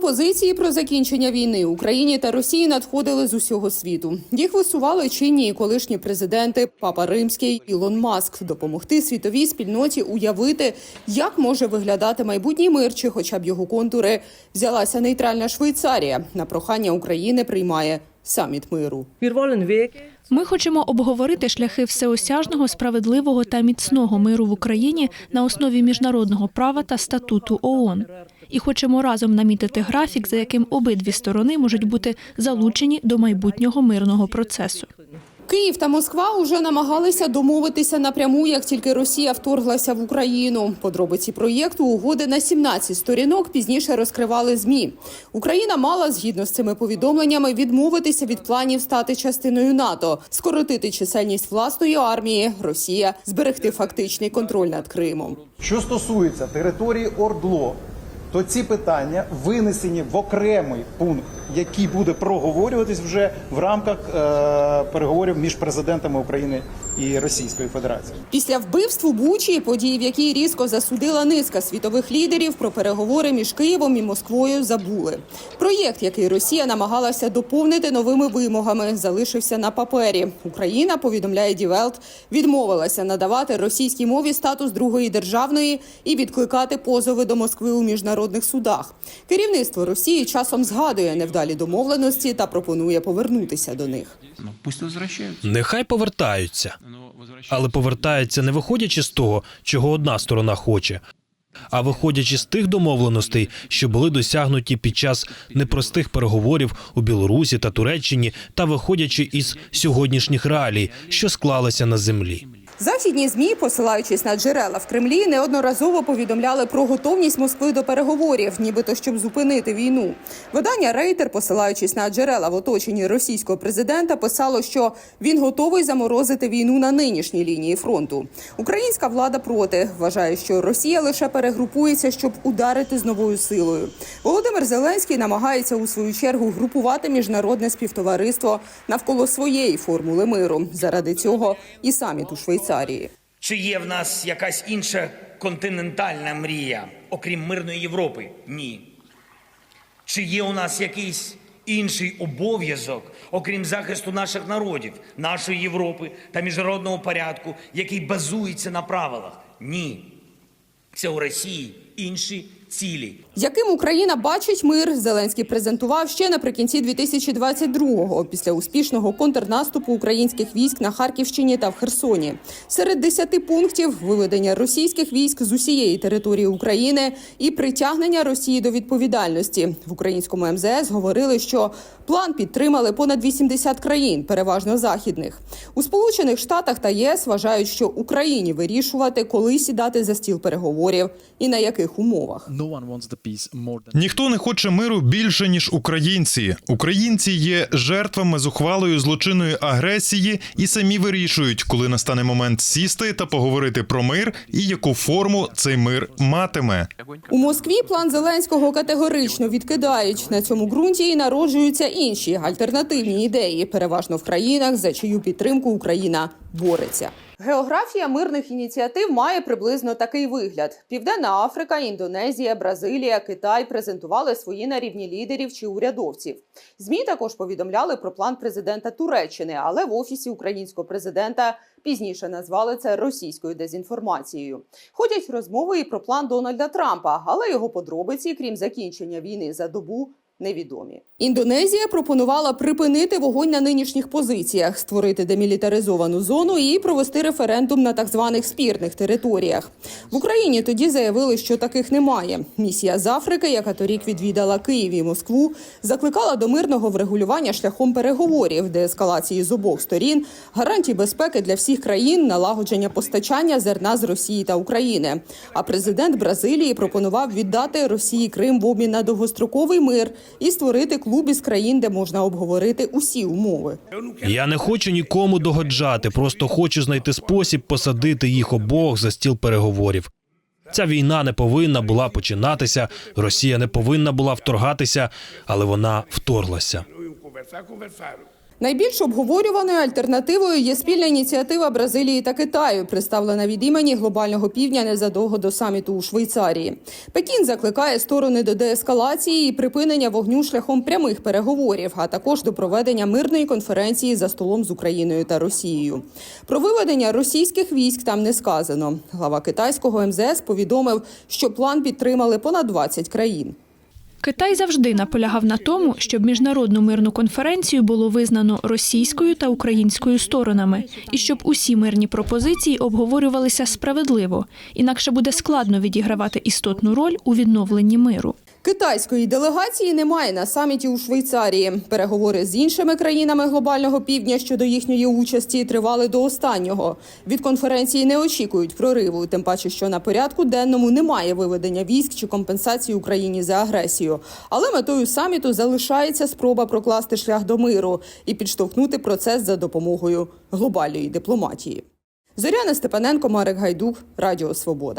Пропозиції про закінчення війни Україні та Росії надходили з усього світу. Їх висували чинні і колишні президенти Папа Римський Ілон Маск допомогти світовій спільноті уявити, як може виглядати майбутній мир, чи хоча б його контури. Взялася нейтральна Швейцарія. На прохання України приймає саміт миру. Ми хочемо обговорити шляхи всеосяжного, справедливого та міцного миру в Україні на основі міжнародного права та статуту ООН. І хочемо разом намітити графік, за яким обидві сторони можуть бути залучені до майбутнього мирного процесу. Київ та Москва уже намагалися домовитися напряму, як тільки Росія вторглася в Україну. Подробиці проєкту угоди на 17 сторінок пізніше розкривали змі. Україна мала згідно з цими повідомленнями відмовитися від планів стати частиною НАТО, скоротити чисельність власної армії. Росія зберегти фактичний контроль над Кримом. Що стосується території ОРДЛО, то ці питання винесені в окремий пункт, який буде проговорюватись вже в рамках е, переговорів між президентами України і Російської Федерації. Після вбивств у Бучі, події, в якій різко засудила низка світових лідерів, про переговори між Києвом і Москвою забули. Проєкт, який Росія намагалася доповнити новими вимогами, залишився на папері. Україна, повідомляє Дівелт, відмовилася надавати російській мові статус другої державної і відкликати позови до Москви у міжнародних судах. Керівництво Росії часом згадує невдалі домовленості та пропонує повернутися до них. Ну. Нехай повертаються, але повертаються не виходячи з того, чого одна сторона хоче, а виходячи з тих домовленостей, що були досягнуті під час непростих переговорів у Білорусі та Туреччині, та виходячи із сьогоднішніх реалій, що склалися на землі. Західні змі, посилаючись на джерела в Кремлі, неодноразово повідомляли про готовність Москви до переговорів, нібито щоб зупинити війну. Видання Рейтер, посилаючись на джерела в оточенні російського президента, писало, що він готовий заморозити війну на нинішній лінії фронту. Українська влада проти вважає, що Росія лише перегрупується, щоб ударити з новою силою. Володимир Зеленський намагається у свою чергу групувати міжнародне співтовариство навколо своєї формули миру. Заради цього і саміт у Швейцарії. Чи є в нас якась інша континентальна мрія, окрім мирної Європи? Ні. Чи є у нас якийсь інший обов'язок, окрім захисту наших народів, нашої Європи та міжнародного порядку, який базується на правилах? Ні. Це у Росії інші цілі. Яким Україна бачить мир, Зеленський презентував ще наприкінці 2022-го, після успішного контрнаступу українських військ на Харківщині та в Херсоні. Серед десяти пунктів виведення російських військ з усієї території України і притягнення Росії до відповідальності. В українському МЗС говорили, що план підтримали понад 80 країн, переважно західних. У Сполучених Штатах та ЄС вважають, що Україні вирішувати, коли сідати за стіл переговорів і на яких умовах. No one wants the peace more than Ніхто не хоче миру більше ніж українці. Українці є жертвами зухвалої злочинної агресії і самі вирішують, коли настане момент сісти та поговорити про мир і яку форму цей мир матиме. У Москві план Зеленського категорично відкидають. На цьому ґрунті і народжуються інші альтернативні ідеї, переважно в країнах, за чию підтримку Україна бореться. Географія мирних ініціатив має приблизно такий вигляд: Південна Африка, Індонезія, Бразилія, Китай презентували свої на рівні лідерів чи урядовців. Змі також повідомляли про план президента Туреччини, але в офісі українського президента пізніше назвали це російською дезінформацією. Ходять розмови і про план Дональда Трампа, але його подробиці, крім закінчення війни за добу. Невідомі Індонезія пропонувала припинити вогонь на нинішніх позиціях, створити демілітаризовану зону і провести референдум на так званих спірних територіях. В Україні тоді заявили, що таких немає. Місія з Африки, яка торік відвідала Київ і Москву, закликала до мирного врегулювання шляхом переговорів, деескалації з обох сторін, гарантій безпеки для всіх країн, налагодження постачання зерна з Росії та України. А президент Бразилії пропонував віддати Росії Крим в обмін на довгостроковий мир і створити клуб із країн, де можна обговорити усі умови. Я не хочу нікому догоджати, просто хочу знайти спосіб посадити їх обох за стіл переговорів. Ця війна не повинна була починатися, Росія не повинна була вторгатися, але вона вторглася. Найбільш обговорюваною альтернативою є спільна ініціатива Бразилії та Китаю, представлена від імені глобального півдня незадовго до саміту у Швейцарії. Пекін закликає сторони до деескалації і припинення вогню шляхом прямих переговорів, а також до проведення мирної конференції за столом з Україною та Росією. Про виведення російських військ там не сказано. Глава китайського МЗС повідомив, що план підтримали понад 20 країн. Китай завжди наполягав на тому, щоб міжнародну мирну конференцію було визнано російською та українською сторонами, і щоб усі мирні пропозиції обговорювалися справедливо, інакше буде складно відігравати істотну роль у відновленні миру. Китайської делегації немає на саміті у Швейцарії. Переговори з іншими країнами глобального півдня щодо їхньої участі тривали до останнього. Від конференції не очікують прориву, тим паче, що на порядку денному немає виведення військ чи компенсації Україні за агресію. Але метою саміту залишається спроба прокласти шлях до миру і підштовхнути процес за допомогою глобальної дипломатії. Зоряна Степаненко, Марик Гайдук, Радіо Свобода.